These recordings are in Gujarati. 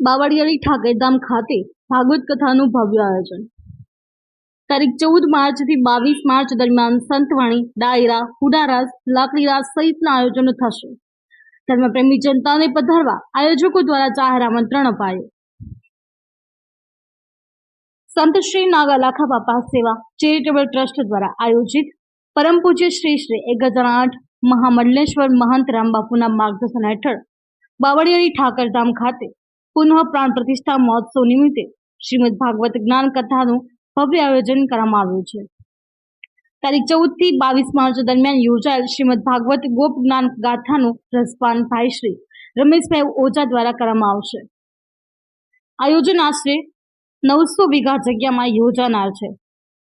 બાવળિયાળી ઠાકરધામ ખાતે ભાગવત કથાનું ભવ્ય આયોજન. તારીખ ચૌદ માર્ચથી બાવીસ માર્ચ દરમિયાન સંતવાણી, ડાયરા હુડારાસ લાકડીરાસ સહિતના આયોજનો થશે. ધર્મપ્રેમી જનતાને પધારવા આયોજકો દ્વારા જાહેર આમંત્રણ અપાયું. સંત શ્રી નાગા લાખા બાપા સેવા ચેરિટેબલ ટ્રસ્ટ દ્વારા આયોજિત પરમ પૂજ્ય શ્રી શ્રી એક હજાર આઠ મહામંડલેશ્વર મહંત રામબાપુના માર્ગદર્શન હેઠળ બાવળિયાળી ઠાકરધામ ખાતે પુનઃ પ્રાણ પ્રતિષ્ઠા મહોત્સવ નિમિત્તે શ્રીમદ ભાગવત જ્ઞાન કથાનું ભવ્ય આયોજન કરવામાં આવ્યું છે. તારીખ ચૌદથી બાવીસ માર્ચ દરમિયાન યોજાયેલ શ્રીમદ ભાગવત ગોપ જ્ઞાન ગાથાનું રસપાન ભાઈ શ્રી રમેશભાઈ ઓઝા દ્વારા કરવામાં આવશે. આયોજન આશરે નવસો વીઘા જગ્યામાં યોજાનાર છે.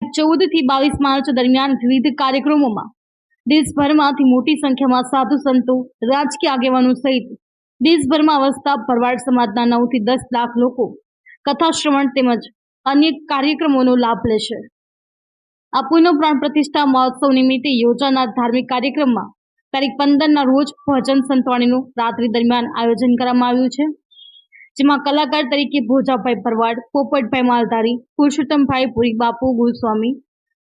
ચૌદથી બાવીસ માર્ચ દરમિયાન વિવિધ કાર્યક્રમોમાં દેશભરમાંથી મોટી સંખ્યામાં સાધુ સંતો, રાજકીય આગેવાનો સહિત દેશભરમાં વસતા ભરવાડ સમાજના નવથી દસ લાખ લોકો કથા શ્રવણ તેમજ અન્ય કાર્યક્રમોનો લાભ લેશે. આ પુનઃ પ્રાણ પ્રતિષ્ઠા મહોત્સવ નિમિત્તે યોજાનાર ધાર્મિક કાર્યક્રમમાં તારીખ પંદરના રોજ ભજન સંતવાણીનું રાત્રિ દરમિયાન આયોજન કરવામાં આવ્યું છે. જેમાં કલાકાર તરીકે ભોજાભાઈ ભરવાડ, પોપટભાઈ માલધારી, પુરુષોત્તમભાઈ પુરી બાપુ ગુરુસ્વામી,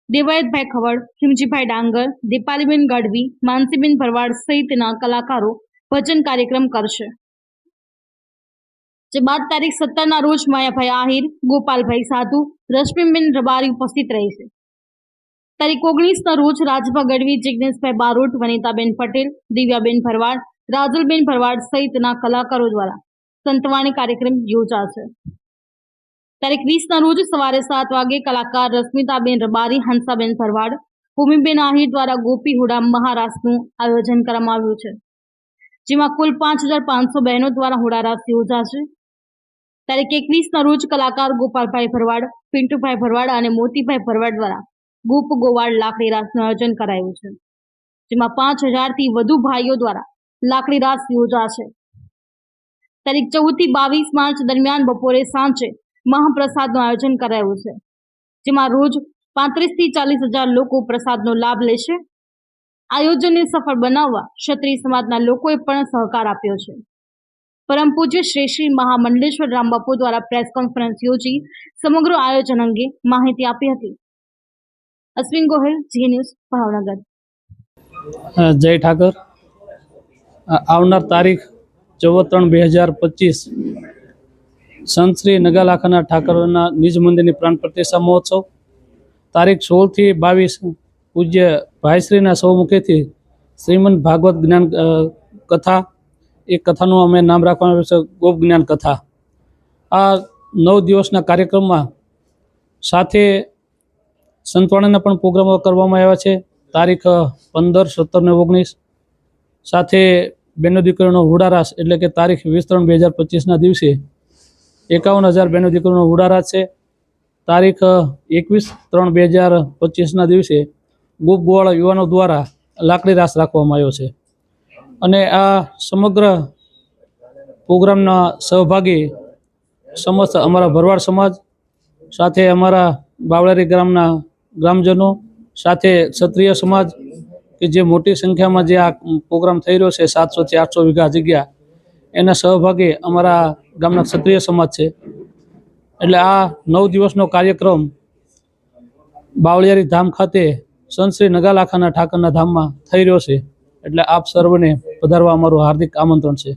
દેવાયતભાઈ ખવડ ખીમજીભાઈ ડાંગર, દીપાલીબેન ગઢવી, માનસીબેન ભરવાડ સહિતના કલાકારો ભજન કાર્યક્રમ કરશે. જે બાદ તારીખ સત્તરના રોજ માયાભાઈ આહિર, ગોપાલભાઈ સાધુ, રશ્મિબેન રબારી ઉપસ્થિત રહેશે. તારીખ ઓગણીસના રોજ રાજભા ગઢવી જિજ્ઞેશભાઈ બારોટ, વનિતાબેન પટેલ, દિવ્યાબેન ભરવાડ, રાજુલબેન ભરવાડ સહિતના કલાકારો દ્વારા સંતવાણી કાર્યક્રમ યોજાશે. તારીખ વીસના રોજ સવારે સાત વાગે કલાકાર રશ્મિતાબેન રબારી, હંસાબેન ભરવાડ, ભૂમિબેન આહિર દ્વારા ગોપી હુડા મહારાષ્ટ્રનું આયોજન કરવામાં આવ્યું છે. જેમાં કુલ પાંચ હજાર પાંચસો બહેનો દ્વારા હુડારાસ યોજાશે તારીખ એકવીસના રોજ કલાકાર ગોપાલભાઈ ભરવાડ, પિન્ટુભાઈ ભરવાડ અને મોતીભાઈ ભરવાડ દ્વારા ગોપ ગોવાળ લાકડી રાસનું આયોજન કરાયું છે. જેમાં પાંચ હજારથી વધુ ભાઈઓ દ્વારા લાકડી રાસ યોજાશે તારીખ ચૌદથી બાવીસ માર્ચ દરમિયાન બપોરે સાંજે મહાપ્રસાદનું આયોજન કરાયું છે. જેમાં રોજ પાંત્રીસથી ચાલીસ હજાર લોકો પ્રસાદનો લાભ લેશે. આયોજનને સફળ બનાવવા ક્ષત્રિય સમાજના લોકોએ પણ સહકાર આપ્યો છે. પરમ પૂજ્ય શ્રી શ્રી મહામંડલેશ્વર રામબાપુ દ્વારા પ્રેસ કોન્ફરન્સ યોજી સમગ્ર આયોજન અંગે માહિતી આપી હતી. અશ્વિન ગોહિલ, જી ન્યૂઝ, ભાવનગર. જય ઠાકર. આવનાર તારીખ ચૌદ ત્રણ બે હજાર પચીસ સંત શ્રી નગાલાખાના ઠાકરના નિજ મંદિરની પ્રાણ પ્રતિષ્ઠા મહોત્સવ. તારીખ સોળથી બાવીસ પૂજ્ય ભાઈશ્રીના સૌમુખેથી શ્રીમદ ભાગવત જ્ઞાન કથા એ કથાનું અમે નામ રાખવાનું છે ગોપ જ્ઞાન કથા. આ નવ દિવસના કાર્યક્રમમાં સાથે સંતવાણીના પણ પ્રોગ્રામો કરવામાં આવ્યા છે. તારીખ પંદર, સત્તર ને ઓગણીસ. સાથે બેનો દીકરીનો હુડારાસ એટલે કે તારીખ વીસ ત્રણ બે હજાર પચીસના દિવસે એકાવન હજાર બેનો દીકરીનો હુડારાસ છે. તારીખ એકવીસ ત્રણ બે હજાર પચીસના દિવસે ગુપ ગોવાળા યુવાનો દ્વારા લાકડી રાસ રાખવામાં આવ્યો છે. અને આ સમગ્ર પ્રોગ્રામના સહભાગી સમસ્ત અમારા ભરવાડ સમાજ સાથે અમારા બાવળારી ગ્રામના ગ્રામજનો સાથે ક્ષત્રિય સમાજ કે જે મોટી સંખ્યામાં જે આ પ્રોગ્રામ થઈ રહ્યો છે, સાતસોથી આઠસો વીઘા જગ્યા, એના સહભાગી અમારા ગામના ક્ષત્રિય સમાજ છે. એટલે આ નવ દિવસનો કાર્યક્રમ બાવળિયારી ધામ ખાતે સંત નગાલાખાના ઠાકરના ધામમાં થઈ રહ્યો છે. એટલે આપ સર્વને પધારવા અમારું હાર્દિક આમંત્રણ છે.